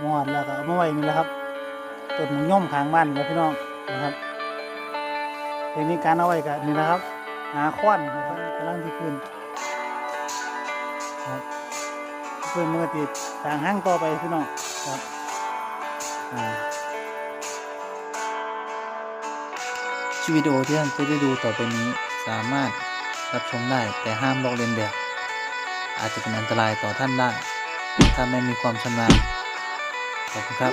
หมอดแล้วก็เอามาไว้นี่แหละครับต้นหมงย่อมข้างบ้านครับพี่น้องนะครับเทคนิคการเอาไว้ก็นี่นะครับ หาควันนะครับกำลังที่ขึ้นครับเพื่อมือติดทางห้างต่อไปพี่น้องครับชีวิดีโอที่ท่านจะได้ดูต่อไปนี้สามารถรับชมได้แต่ห้ามลอกเลียนแบบ อาจจะเป็นอันตรายต่อท่านได้ ถ้าไม่มีความชำนาญ อบคุณครับ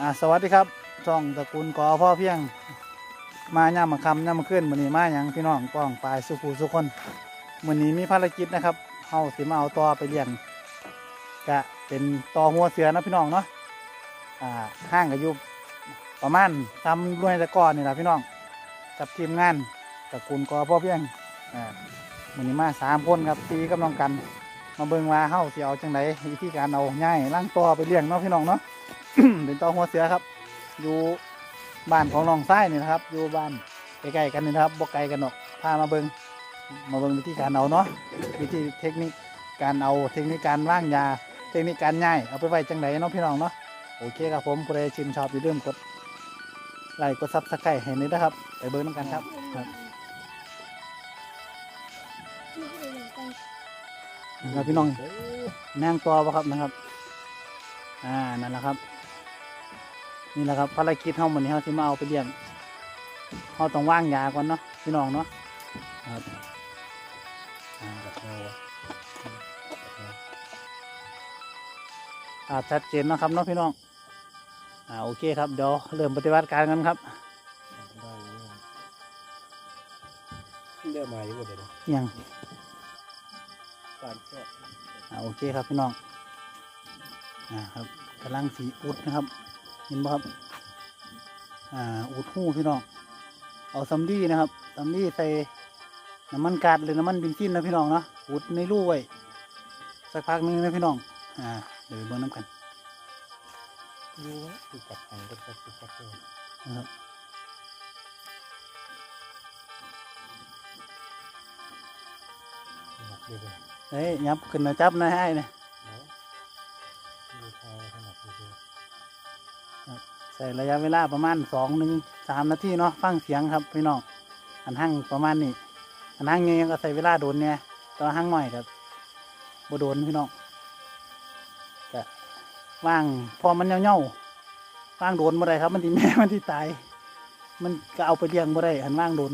อ่าสวัสดีครับช่องตระกูลกอพ่อเพียง มาย่ำมาคำย่ำมาขึ้นมือนี้มาอย่างพี่น้องป้องปลายสุขูสุคนมือนี้มีภารกิจนะครับเฮาสิมาเอาต่อไปเลี้ยงกะเป็นต่อหัวเสือนะพี่น้องเนาะอ่าห้างกับยุบประมาณทำรวยตะกอนนี่แหละพี่น้อง กับทีมงานตระกูลกอพ่อเพียงอ่ามือนี้มาสามคนครับตีกำลังกัน มาเบิ่งว่าเฮาสิเอาจังไดวิธีการเอาง่ายล่างต่อไปเลี้ยงเนาะพี่น้องเนาะ เป็นต่อหัวเสือครับ อยู่บ้านของน้องไส้นี่นะครับ อยู่บ้านใกล้ๆกันนี่นะครับบ่ไกลกันหรอกพามาเบิงมาเบิงวิธีการเอาเนาะวิธีเทคนิคการเอาเทคนิคการว่างยาเทคนิคการย่ายเอาไปไว้จังไดเนาะพี่น้องเนาะโอเคครับผมผู้ใดชิมชอบอย่าลืมกดไลค์กดซับสไครต์ให้นี่อยนะครับ ไปเบิงน้ำกันครับ นะครับพี่น้องแนงตัวปะครับนะครับ อ่านั่นแหละครับ นี่แหละครับภารกิจเฮาวันนี้เฮาสิมาเอาไปเลี้ยงเฮาต้องว่างยาก่อนเนาะพี่น้องเนาะครับอ่าชัดเจนนะครับเนาะพี่น้องอ่าโอเคครับเดี๋ยวเริ่มปฏิบัติการกันครับเลือกมาอยู่บ่เดี๋ยวนี้เอียง การแค่อ่าโอเคครับพี่น้องอ่าครับกำลังสีอุดนะครับเห็นบ่ครับอ่าอุดหู้พี่น้องเอาซัมดี้นะครับซัมดี้ใส่น้ำมันกาดหรือน้ำมันเบนซินนะพี่น้องเนาะอุดในรูไว้สักพักนึงนะพี่น้องอ่าเดี๋ยวไปเบิ่งน้ำกันอยู่วะถูกจับทางก็จับถูกจับเลยนะครับหนักเลยเลย เฮ้ยยับขึ้นมาจับนะให้เนี่ยเนาะใส่ระยะเวลาประมาณสองหนึ่งสามนาทีเนาะฟังเสียงครับพี่น้องอันหั่งประมาณนี้อันหั่งเงี้ยก็ใส่เวลาโดนเนี่ยตัวาหั่งหน่อยครับบ่โดนพี่น้องก็ว่างพอมันเน่าๆว่างโดนบ่ได้ครับ มันที่แม่มันที่ตาย มันก็เอาไปเลี้ยงบ่ได้อันว่างโดน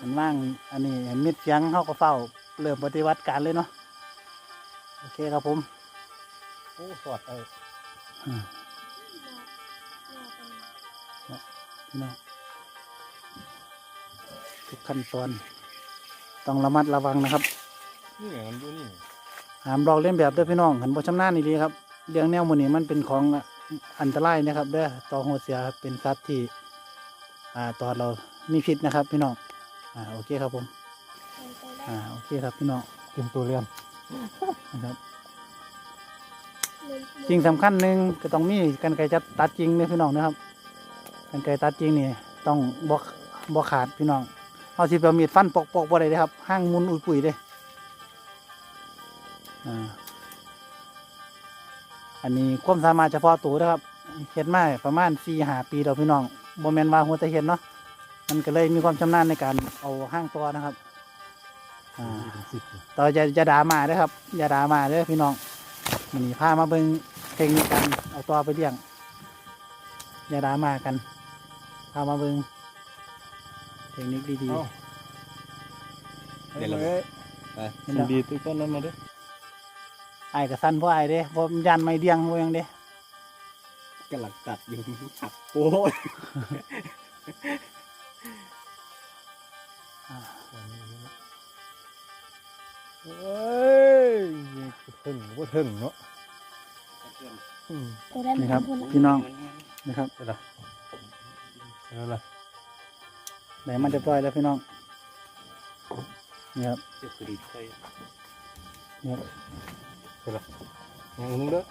อันว่างอันนี้เห็นมิดเสียงเขาก็เฝ้า เริ่มปฏิวัติการเลยเนาะโอเคครับผมโอ้สอดเอออืมพี่น้องทุกขั้นตอนต้องระมัดระวังนะครับนี่ไงมันอยู่นี่หามลอกเล่นแบบเด้อพี่น้องหันบ่ชำนาญนี่ดีครับเรื่องแนวหมันนี่มันเป็นของอันตรายนะครับเด้อต่อหัวเสียครับเป็นสัตว์ที่ อ่าตอนเรามีพิษนะครับ พี่น้องอ่าโอเคครับผม อ่าโอเคครับพี่น้องเตรียมตัวเรียนนะครับสิ่งสำคัญหนึ่งก็ต้องมีกันไกรจัดตัดจริงเนี่ยพี่น้องนะครับกันไกรตัดจริงนี่ต้องบ่บ่ขาดพี่น้องเอาสิบมีดฟันปอกปอกบ่ได้เลยครับห้างมุนอุ้ยปุ๋ยเลยอ่าอันนี้ความสามารถเฉพาะตัวนะครับเฮ็ดมาประมาณสี่หาปีแล้วพี่น้องบ่แมนว่าหัวแตะเฮ็ดเนาะมันก็เลยมีความชำนาญในการเอาห้างตัวนะครับ อ่า สิบต่อจะจะด่ามาเด้อครับอย่าด่ามาเด้อพี่น้องมันนี่พามาเบิ่งเทคนิคการเอาตัวไปเลี้ยงอย่าด่ามากันพามาเบิ่งเทคนิคดีเอ้าๆเดี๋ยวเราอ้ไปเห็นแล้วดีตุ้ยต้นนั้นมาด้วยไอ้ายกับสั้นพ่อไอ้ายเด้เพราะยันไม่เดียงพวกยังเด้กำลังตัดอยู่หักโอ้ยอ่า เอ้ยถึงว่าถึงเนาะอืมนี่ครับ พี่น้องนะครับเดี๋ยวละเดี๋ยวละไหนมันจะปล่อยแล้วพี่น้องนี่ครับเจ็บกระดิ่งไปนี่ครับเดี๋ยวละยังนึงเด้อ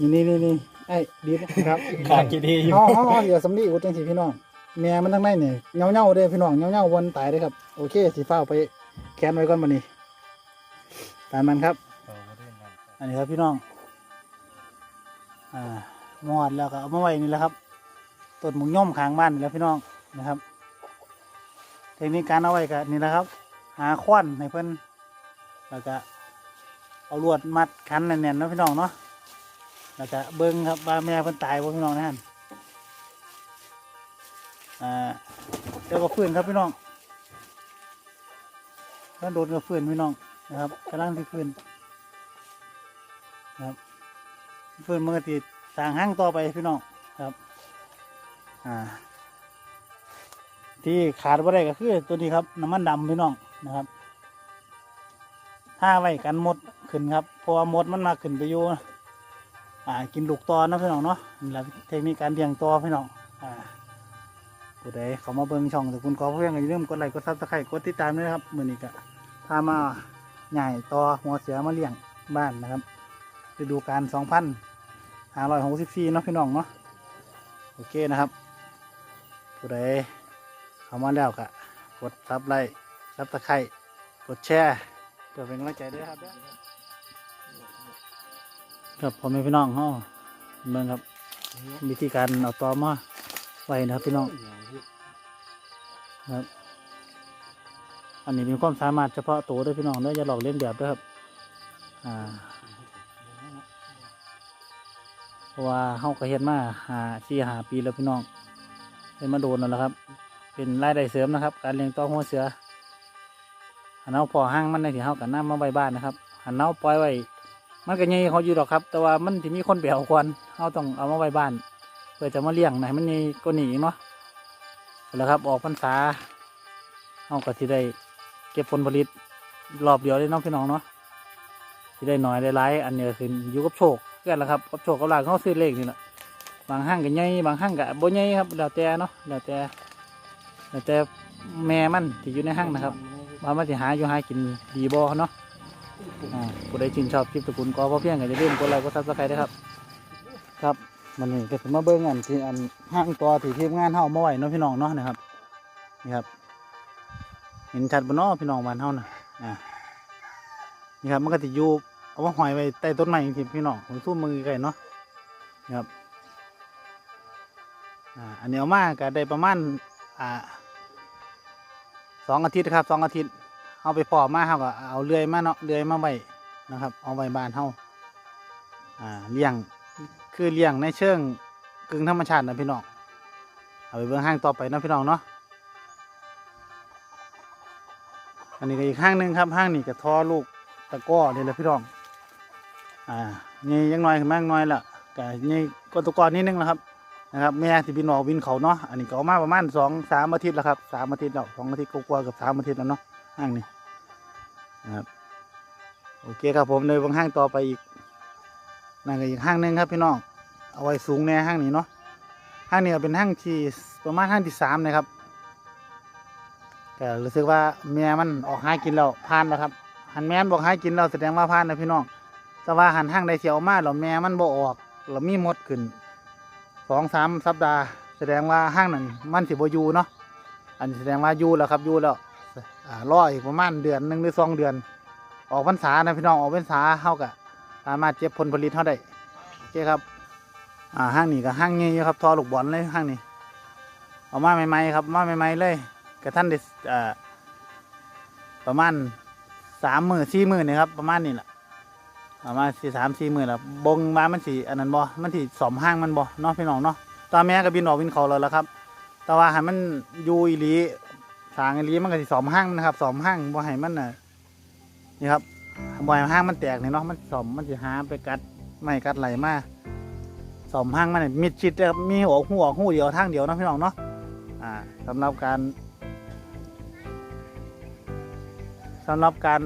นี่นี่นี่นี่ไอ้ยดีนะครับขาดกี่ทีอยู่เอาเอาเอาเดี๋ยวสำลีอุดจังสิพี่น้องแม่มันทั้งในเนี่ยเงาเงาๆเด้อพี่น้องเงาเงาๆวนตายเด้อครับ โอเคสีฟ้าไปแคนไว้ก่อนบันนี้ ตามมันครับเอาบ่ได้นานอันนี้ครับพี่น้อง อ่ามอดแล้วก็เอามาไว้นี่แหละครับต้นหมุงย่อมขางบ้านนี่แหล้วพี่น้องนะครับ เทคนิคการเอาไว้ก็นี่แหละครับ หาควันให้เพิ่นแล้วก็เอาลวดมัดคันแน่นๆเนาะพี่น้องเนาะ แล้วก็เบิ้งครับว่าแม่เพิ่นตายบ่พี่น้องนะฮะอ่าเดี๋ยวก็ฟื้นครับพี่น้องถ้าโดนก็ฟื้นพี่น้อง นะครับกำลังที่ฟื้นนะครับฟื้นมันก็ติดสางห้างต่อไปพี่น้องครับ อ่า ที่ขาดบ่าได้ก็คือตัวนี้ครับน้ำมันดำพี่น้องนะครับถ้าไว้กันมดขึ้นครับเพราะว่ามดมันมาขึ้นไปอยู่อ่า กินลูกตอนะพี่น้องเนาะนี่แหละเทคนิคการเลี้ยงตอพี่น้องอ่าผู้ใดเขามาเบิ่งช่องแต่คุณขอเพื่อนอย่าลืมกดไลค์กดซับสไครต์กดติดตามด้วยครับมือนี้ก็พามา ใหญ่ต่อหัวเสือมาเลี้ยงบ้านนะครับฤดูกาล2564เนาะพี่น้องเนาะโอเคนะครับผู้ใดเข้ามาแล้วก็กดซับไลค์ซับตะไคร้กดแชร์เพื่อเป็นกำลังใจด้วยครับครับพ่อแม่พี่น้องเฮาเบิ่งครับวิธีการเอาตอมาไว้นะครับพี่น้องครับ อันนี้มีความสามารถเฉพาะตัวด้วยพี่น้องเด้ออย่าหลอกเลียนแบบด้วยครับอ่าเพราะว่าเฮาก็เฮ็ดมาหาสี่หาปีแล้วพี่น้องเฮ็ดมาโดนแล้วล่ะครับ เป็นรายได้เสริมนะครับ การเลี้ยงต่อหัวเสือหันเอาพอห้างมันในที่เฮากันน้ำมาใบบ้านนะครับหันเอาปล่อยไว้มันก็ยังเขาอยู่หรอกครับ แต่ว่ามันที่มีคนเปียวควันเฮาต้องเอามาใบบ้านเพื่อจะมาเลี้ยงนะให้มันนี่ก็หนีเนาะแล้วครับออกพรรษาเฮาก็ที่ได้ ก็บผลผลิตรอบเดียวเลยเน้องพี่น้องเนาะที่ได้หน่อยได้หลายอันเนี้ยคืออยู่กับโชคกันแหละครับกับโชคกับหลานเขาซื้อเลขนี่แหละบางห้างก็ใหญ่บางห้างก็บ่ใหญ่ครับแล้วแต่เนาะแล้วแต่แต่แต่แม่มันที่อยู่ในห้างนะครับว่ามันจะหาอยู่หากินดีบ่เนาะอ่าผู้ใดชื่นชอบคลิปตะกูลกอพอเพียงก็จะเริ่าลืมกดไลค์กดซับสไครต์ด้วยครับ ครับมันนี่ก็คือมาเบิ่งอันที่อันห้างตัวที่ทีมงานเฮาเอามาไว้เนาะพี่น้องเนาะนะครับนี่ครับ เห็นชัดบ่เนาะพี่น้องบ้านเฮานะอ่านี่ครับมันก็สิอยู่เอามาห้อยไว้ใต้ต้นไม้จริงๆพี่น้องผมสู้มือไกลเนาะนี่ครับอันนี้เอามาก็ได้ประมาณอ่าสองอาทิตย์ครับสองอาทิตย์เอาไปพอมาเขาก็เอาเลื่อยมาเนาะเลื่อยมาไว้นะครับ เอาไว้บานเขาอ่าเลี้ยงคือเลี้ยงในเชิงกึ่งธรรมชาตินะพี่น้องเอาไปเบื้องห้างต่อไปนะพี่น้องเนาะ อันนี้ก็อีกห้างหนึ่งครับห้างนี้ก็ท่อลูกตะก้อนี่แหละพี่น้องอ่านี่ยังน้อยขึ้นมากน้อยละก็นี่ก็ตะก้อนิดนึงแล้วครับนะครับแม่ที่บินออกบินเขาเนาะอันนี้ก็เอามาประมาณสองสามอาทิตย์แล้วครับสามอาทิตย์แล้วสองอาทิตย์กว่าๆเกับสามอาทิตย์แล้วเนาะห้างนี้นะครับโอเคครับผมเลยบางห้างต่อไปอีกนั่นก็อีกห้างหนึงครับพี่น้องเอาไว้สูงแน่ห้างนี้เนาะห้างนี้เป็นห้างที่ประมาณห้างที่สามนะครับ แต่รู้สึกว่าแม่มันออกหากินแล้วผ่านแล้วครับหันแม่นบอกหากินแล้วแสดงว่าผ่านนะพี่น้องแต่ว่าหันห้างใดเสียออกมาแล้วแม่มันบ่ออกแล้วมีมดขึ้นสองสามสัปดาห์ แสดงว่าห้างนั้นมันสิบอยู่เนาะอันแสดงว่ายู่แล้วครับยู่แล้วรออีกประมาณเดือนหนึ่งหรือสองเดือน ออกพรรษานะพี่น้องออกพรรษาเท่ากับสามารถเก็บผลผลิตเท่าได้โอเคครับอ่าห้างนี้ก็ห้างนี้ครับทอลูกบอลเลยห้างนี้เอามาใหม่ๆครับมาใหม่ๆเลย กระท่านได้ประมาณสามหมื่นสี่หมื่นนี่ครับประมาณนี้แหละประมาณสี่สามสี่หมื่นแล้วบงมามันสีอันนั้นบ่มันสีสอมห้างมันบ่เนาะพี่น้องเนาะตอนแม่ก็บินออกบินเขาแล้วละครับ แต่ว่าให้มันอยู่อีหลีสางอีหลีมันก็สิสอมห้างนะครับสอมห้างบ่ให้มันน่ะนี่ครับบ่ให้ห้างมันแตกนี่เนาะมันสอมมันสิหาไปกัดไม่กัดไหลมาสอมห้างมันน่ะมิดชิดเลยครับมีหัวหูออกหูเดียวทางเดียวนะพี่น้องเนาะอ่าสำหรับการ สำหรับการ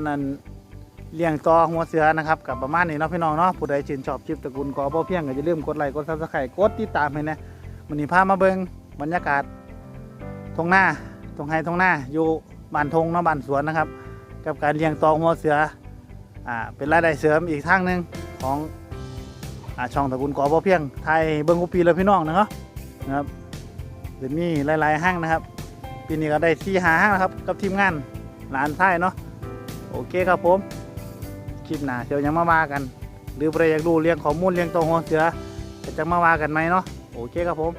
เลี้ยงต่อหัวเสือนะครับกับประมาณนี้เนาะพี่น้องเนาะผู้ใดชื่นชอบคลิปตระกูลกอบ่เพียงก็อย่าลืมกดไลค์กดซับสไครต์กดติดตามให้นะวันนี้พามาเบิงบรรยากาศทงหน้าทงไฮทงหน้าอยู่บ้านทงเนาะบ้านสวนนะครับ กับการเลี้ยงต่อหัวเสืออ่าเป็นรายได้เสริมอีกทางหนึ่งของอ่าช่องตระกูลกอบ่เพียงไทยเบิงกุปีแล้วพี่น้องนะครับนะครับเดี๋ยวมีหลายๆห้างนะครับปีนี้ก็ได้ที่หาห้างนะครับกับทีมงานหลานไส้เนาะ โอเคครับผม คลิปหน้าเชียวยังมามากัน หรือใครอยากดูเรียงข้อมูลเรียงตัวหัวเสือจะมาว่ากันไหมเนาะโอเคครับผม